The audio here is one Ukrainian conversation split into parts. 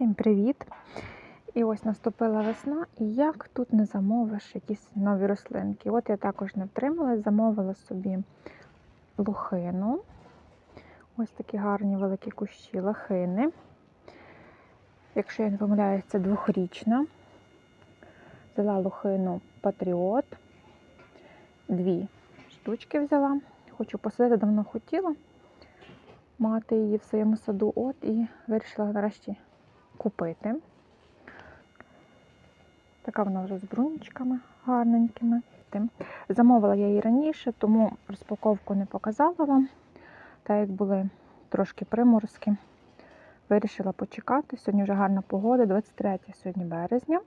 Всім привіт! І ось наступила весна, і як тут не замовиш якісь нові рослинки. От я також не втрималась, замовила собі лухину. Ось такі гарні великі кущі лохини. Якщо я не помиляюсь, це двохрічна. Взяла лухину Патріот. Дві штучки взяла. Хочу посадити, давно хотіла мати її в своєму саду. От і вирішила нарешті купити. Така вона вже з брунічками гарненькими. Замовила я її раніше, тому розпаковку не показала вам. Так як були трошки приморозки, вирішила почекати. Сьогодні вже гарна погода, 23 сьогодні березня.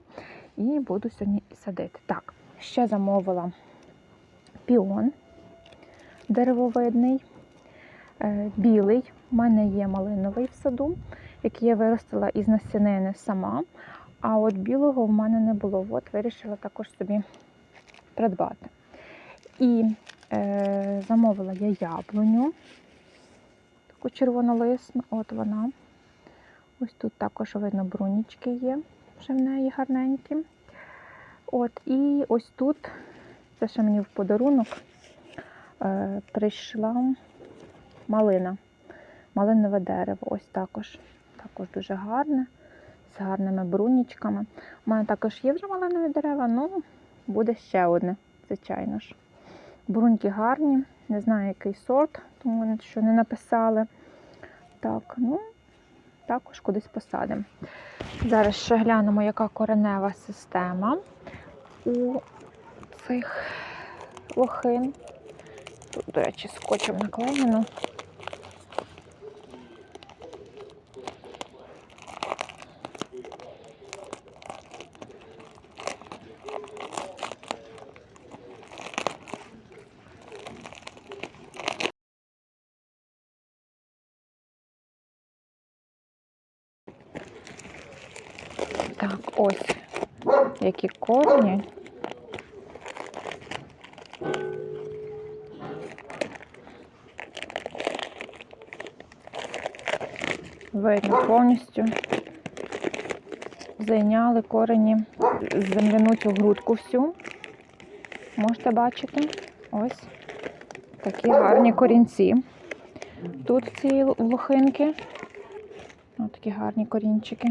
І буду сьогодні садити. Так, ще замовила піон деревовидний, е, білий. У мене є малиновий в саду, який я виростила із насінини сама. А от білого в мене не було. От вирішила також собі придбати. І е, замовила я яблуню, таку червонолисну, от вона. Ось тут також видно брунічки є, вже в неї гарненькі. От, і ось тут, це ще мені в подарунок, е, прийшла малина, малинове дерево. Ось також. Також дуже гарне, з гарними брунічками. У мене також є вже малинові дерева, ну буде ще одне, звичайно ж. Бруньки гарні, не знаю, який сорт, тому що не написали. Так, ну, також кудись посадимо. Зараз ще глянемо, яка коренева система у цих лохин. Тут, до речі, скотчем наклеєно. Так, ось які корні. Видно повністю зайняли корені земляну цю грудку всю. Можете бачити? Ось такі гарні корінці. Тут ці лохинки. Ось такі гарні корінчики.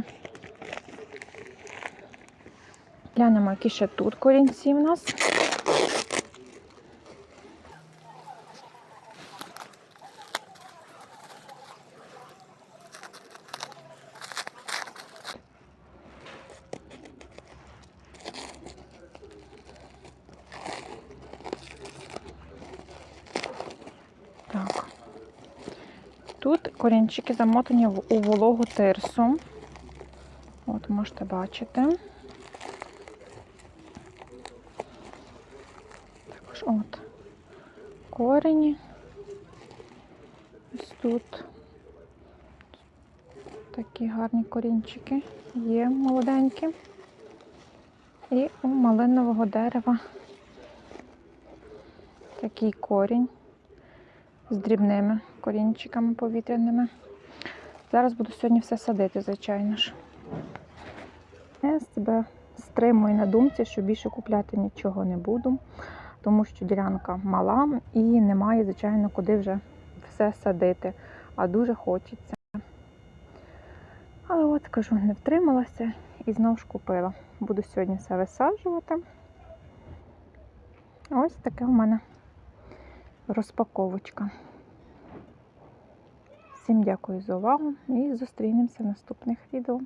Глянемо, які ще тут корінці в нас. Так. Тут корінчики замотані у вологу тирсу. От можете бачити. От корені. Ось тут такі гарні корінчики є молоденькі. І у малинового дерева такий корінь з дрібними корінчиками повітряними. Зараз буду сьогодні все садити, звичайно ж. Я себе стримую на думці, що більше купляти нічого не буду, тому що ділянка мала і немає, звичайно, куди вже все садити, а дуже хочеться. Але от кажу, не втрималася і знову ж купила. Буду сьогодні все висаджувати. Ось таке у мене розпаковочка. Всім дякую за увагу і зустрінемося в наступних відео.